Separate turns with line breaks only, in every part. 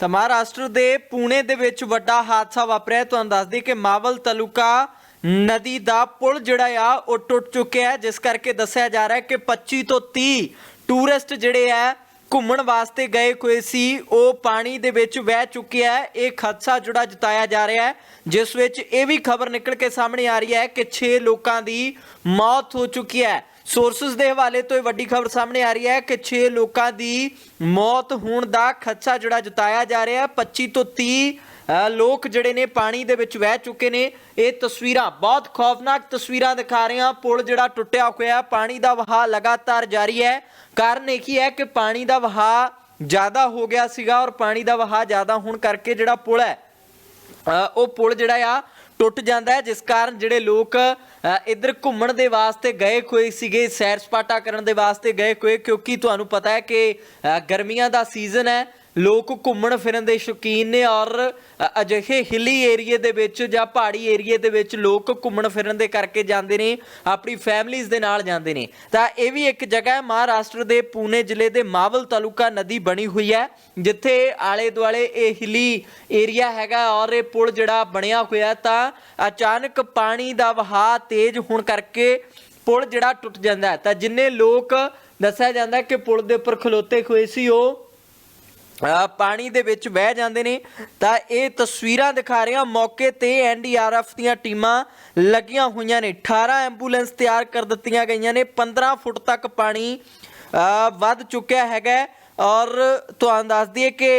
ਤਾਂ ਮਹਾਰਾਸ਼ਟਰ ਦੇ ਪੂਣੇ ਦੇ ਵਿੱਚ ਵੱਡਾ ਹਾਦਸਾ ਵਾਪਰਿਆ ਤੁਹਾਨੂੰ ਦੱਸ ਦਈਏ ਕਿ ਮਾਵਲ ਤਾਲੁਕਾ ਨਦੀ ਦਾ ਪੁਲ ਜਿਹੜਾ ਆ, ਉਹ ਟੁੱਟ ਚੁੱਕਿਆ ਹੈ। ਜਿਸ ਕਰਕੇ ਦੱਸਿਆ ਜਾ ਰਿਹਾ ਹੈ ਕਿ 25 ਤੋਂ 30 ਟੂਰਿਸਟ ਜਿਹੜੇ ਆ, ਘੁੰਮਣ ਵਾਸਤੇ ਗਏ ਹੋਏ ਸੀ। ਉਹ ਪਾਣੀ ਦੇ ਵਿੱਚ ਵਹਿ ਚੁੱਕਿਆ ਹੈ। ਇਹ ਖਦਸ਼ਾ ਜਿਹੜਾ ਜਤਾਇਆ ਜਾ ਰਿਹਾ ਹੈ। ਜਿਸ ਵਿੱਚ ਇਹ ਵੀ ਖਬਰ ਨਿਕਲ ਕੇ ਸਾਹਮਣੇ ਆ ਰਹੀ ਹੈ ਕਿ 6 ਲੋਕਾਂ ਦੀ ਮੌਤ ਹੋ ਚੁੱਕੀ ਹੈ। ਸੋਰਸਸ ਦੇ ਹਵਾਲੇ ਤੋਂ ਇਹ ਵੱਡੀ ਖਬਰ ਸਾਹਮਣੇ ਆ ਰਹੀ ਹੈ ਕਿ 6 ਲੋਕਾਂ ਦੀ ਮੌਤ ਹੋਣ ਦਾ ਖਦਸ਼ਾ ਜਿਹੜਾ ਜਤਾਇਆ ਜਾ ਰਿਹਾ ਹੈ। 25 ਤੋਂ 30 ਲੋਕ ਜਿਹੜੇ ਨੇ ਪਾਣੀ ਦੇ ਵਿੱਚ ਵਹਿ ਚੁੱਕੇ ਨੇ। ਇਹ ਤਸਵੀਰਾਂ ਬਹੁਤ ਖੌਫਨਾਕ ਤਸਵੀਰਾਂ ਦਿਖਾ ਰਹੇ ਹਾਂ। ਪੁਲ ਜਿਹੜਾ ਟੁੱਟਿਆ ਹੋਇਆ, ਪਾਣੀ ਦਾ ਵਹਾਅ ਲਗਾਤਾਰ ਜਾਰੀ ਹੈ। ਕਾਰਨ ਇਹ ਹੀ ਹੈ ਕਿ ਪਾਣੀ ਦਾ ਵਹਾਅ ਜ਼ਿਆਦਾ ਹੋ ਗਿਆ ਸੀਗਾ ਔਰ ਪਾਣੀ ਦਾ ਵਹਾਅ ਜ਼ਿਆਦਾ ਹੋਣ ਕਰਕੇ ਜਿਹੜਾ ਪੁਲ ਹੈ ਉਹ ਪੁਲ ਜਿਹੜਾ ਆ ਟੁੱਟ ਜਾਂਦਾ ਹੈ, ਜਿਸ ਕਾਰਨ ਜਿਹੜੇ ਲੋਕ ਇੱਧਰ ਘੁੰਮਣ ਦੇ ਵਾਸਤੇ ਗਏ ਹੋਏ ਸੀਗੇ, ਸੈਰ ਸਪਾਟਾ ਕਰਨ ਦੇ ਵਾਸਤੇ ਗਏ ਹੋਏ, ਕਿਉਂਕਿ ਤੁਹਾਨੂੰ ਪਤਾ ਹੈ ਕਿ ਗਰਮੀਆਂ ਦਾ ਸੀਜ਼ਨ ਹੈ ਲੋਕ ਘੁੰਮਣ ਫਿਰਨ ਦੇ ਸ਼ੌਕੀਨ ਨੇ ਔਰ ਅਜਿਹੇ ਹਿੱਲੀ ਏਰੀਏ ਦੇ ਵਿੱਚ ਜਾਂ ਪਹਾੜੀ ਏਰੀਏ ਦੇ ਵਿੱਚ ਲੋਕ ਘੁੰਮਣ ਫਿਰਨ ਦੇ ਕਰਕੇ ਜਾਂਦੇ ਨੇ, ਆਪਣੀ ਫੈਮਲੀਆਂ ਦੇ ਨਾਲ ਜਾਂਦੇ ਨੇ। ਤਾਂ ਇਹ ਵੀ ਇੱਕ ਜਗ੍ਹਾ ਹੈ, ਮਹਾਰਾਸ਼ਟਰ ਦੇ ਪੂਨੇ ਜ਼ਿਲ੍ਹੇ ਦੇ ਮਾਵਲ ਤਾਲੁਕਾ ਨਦੀ ਬਣੀ ਹੋਈ ਹੈ, ਜਿੱਥੇ ਆਲੇ ਦੁਆਲੇ ਇਹ ਹਿੱਲੀ ਏਰੀਆ ਹੈਗਾ ਔਰ ਇਹ ਪੁਲ ਜਿਹੜਾ ਬਣਿਆ ਹੋਇਆ ਤਾਂ ਅਚਾਨਕ ਪਾਣੀ ਦਾ ਵਹਾਅ ਤੇਜ਼ ਹੋਣ ਕਰਕੇ ਪੁਲ ਜਿਹੜਾ ਟੁੱਟ ਜਾਂਦਾ ਹੈ। ਤਾਂ ਜਿੰਨੇ ਲੋਕ ਦੱਸਿਆ ਜਾਂਦਾ ਕਿ ਪੁਲ ਦੇ ਉੱਪਰ ਖਲੋਤੇ ਹੋਏ ਸੀ, ਉਹ ਪਾਣੀ ਦੇ ਵਿੱਚ ਵਹਿ ਜਾਂਦੇ ਨੇ। ਤਾਂ ਇਹ ਤਸਵੀਰਾਂ ਦਿਖਾ ਰਹੀਆਂ ਮੌਕੇ ਤੇ ਐਨਡੀਆਰਐਫ ਦੀਆਂ ਟੀਮਾਂ ਲੱਗੀਆਂ ਹੋਈਆਂ ਨੇ। 18 ਐਂਬੂਲੈਂਸ ਤਿਆਰ ਕਰ ਦਿੱਤੀਆਂ ਗਈਆਂ ਨੇ। 15 ਫੁੱਟ ਤੱਕ ਪਾਣੀ ਵੱਧ ਚੁੱਕਿਆ ਹੈਗਾ ਔਰ ਤੁਹਾਨੂੰ ਦੱਸ ਦਈਏ ਕਿ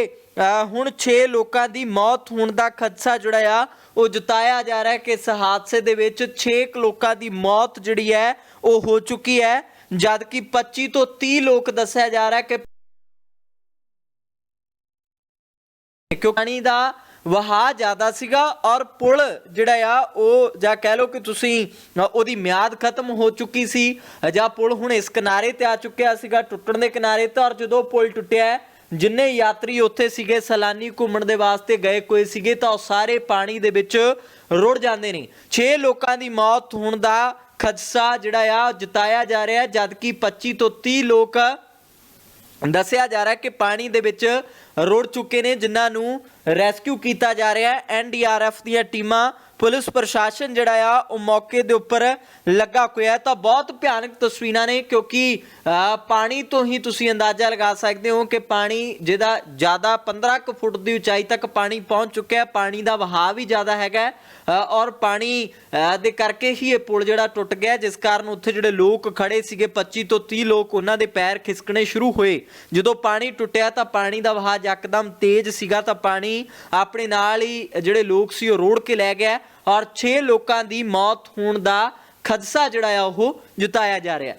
ਹੁਣ 6 ਲੋਕਾਂ ਦੀ ਮੌਤ ਹੋਣ ਦਾ ਖਦਸ਼ਾ ਜਿਹੜਾ ਆ, ਉਹ ਜਤਾਇਆ ਜਾ ਰਿਹਾ ਕਿ ਇਸ ਹਾਦਸੇ ਦੇ ਵਿੱਚ 6 ਲੋਕਾਂ ਦੀ ਮੌਤ ਜਿਹੜੀ ਹੈ, ਉਹ ਹੋ ਚੁੱਕੀ ਹੈ। ਜਦਕਿ 25 ਤੋਂ 30 ਲੋਕ ਦੱਸਿਆ ਜਾ ਰਿਹਾ ਕਿ ਕਿਉਂ ਪਾਣੀ ਦਾ ਵਹਾਅ ਜ਼ਿਆਦਾ ਸੀਗਾ ਔਰ ਪੁਲ ਜਿਹੜਾ ਆ, ਉਹ ਜਾਂ ਕਹਿ ਲਓ ਕਿ ਤੁਸੀਂ ਉਹਦੀ ਮਿਆਦ ਖਤਮ ਹੋ ਚੁੱਕੀ ਸੀ, ਜਾਂ ਪੁਲ ਹੁਣ ਇਸ ਕਿਨਾਰੇ ਤੇ ਆ ਚੁੱਕਿਆ ਸੀਗਾ, ਟੁੱਟਣ ਦੇ ਕਿਨਾਰੇ ਤੇ, ਔਰ ਜਦੋਂ ਪੁਲ ਟੁੱਟਿਆ, ਜਿੰਨੇ ਯਾਤਰੀ ਉੱਥੇ ਸੀਗੇ, ਸੈਲਾਨੀ ਘੁੰਮਣ ਦੇ ਵਾਸਤੇ ਗਏ ਕੋਈ ਸੀਗੇ, ਤਾਂ ਉਹ ਸਾਰੇ ਪਾਣੀ ਦੇ ਵਿੱਚ ਰੁੜ ਜਾਂਦੇ ਨੇ। 6 ਲੋਕਾਂ ਦੀ ਮੌਤ ਹੋਣ ਦਾ ਖਦਸ਼ਾ ਜਿਹੜਾ ਆ, ਜਤਾਇਆ ਜਾ ਰਿਹਾ, ਜਦਕਿ 25 ਤੋਂ 30 ਲੋਕ ਦੱਸਿਆ ਜਾ ਰਿਹਾ ਕਿ ਪਾਣੀ ਦੇ ਵਿੱਚ ਰੁੜ ਚੁੱਕੇ ਨੇ, ਜਿਨ੍ਹਾਂ ਨੂੰ ਰੈਸਕਿਊ ਕੀਤਾ ਜਾ ਰਿਹਾ ਹੈ। ਐਨਡੀਆਰਐਫ ਦੀਆਂ ਟੀਮਾਂ ਪੁਲਿਸ ਪ੍ਰਸ਼ਾਸਨ ਜਿਹੜਾ ਆ, ਉਹ ਮੌਕੇ ਦੇ ਉੱਪਰ ਲੱਗਾ ਹੋਇਆ ਤਾਂ ਬਹੁਤ ਭਿਆਨਕ ਤਸਵੀਰਾਂ ਨੇ, ਕਿਉਂਕਿ ਪਾਣੀ ਤੋਂ ਹੀ ਤੁਸੀਂ ਅੰਦਾਜ਼ਾ ਲਗਾ ਸਕਦੇ ਹੋ ਕਿ ਪਾਣੀ ਜਿਹਦਾ ਜ਼ਿਆਦਾ 15 ਕੁ ਫੁੱਟ ਦੀ ਉਚਾਈ ਤੱਕ ਪਾਣੀ ਪਹੁੰਚ ਚੁੱਕਿਆ ਹੈ। ਪਾਣੀ ਦਾ ਵਹਾਅ ਵੀ ਜ਼ਿਆਦਾ ਹੈਗਾ ਔਰ ਪਾਣੀ ਦੇ ਕਰਕੇ ਹੀ ਇਹ ਪੁਲ ਜਿਹੜਾ ਟੁੱਟ ਗਿਆ ਜਿਸ ਕਾਰਨ ਉੱਥੇ ਜਿਹੜੇ ਲੋਕ ਖੜੇ ਸੀਗੇ 25 ਤੋਂ 30 ਲੋਕ ਉਹਨਾਂ ਦੇ ਪੈਰ ਖਿਸਕਣੇ ਸ਼ੁਰੂ ਹੋਏ। ਜਦੋਂ ਪਾਣੀ ਟੁੱਟਿਆ ਤਾਂ ਪਾਣੀ ਦਾ ਵਹਾਅ ਯਕਦਮ ਤੇਜ਼ ਸੀਗਾ, ਤਾਂ ਪਾਣੀ ਆਪਣੇ ਨਾਲ ਹੀ ਜਿਹੜੇ ਲੋਕ ਸੀ ਉਹ ਰੋੜ ਕੇ ਲੈ ਗਿਆ ਔਰ 6 ਲੋਕਾਂ ਦੀ ਮੌਤ ਹੋਣ ਦਾ ਖਦਸ਼ਾ ਜਿਹੜਾ ਆ ਉਹ ਜਤਾਇਆ ਜਾ ਰਿਹਾ।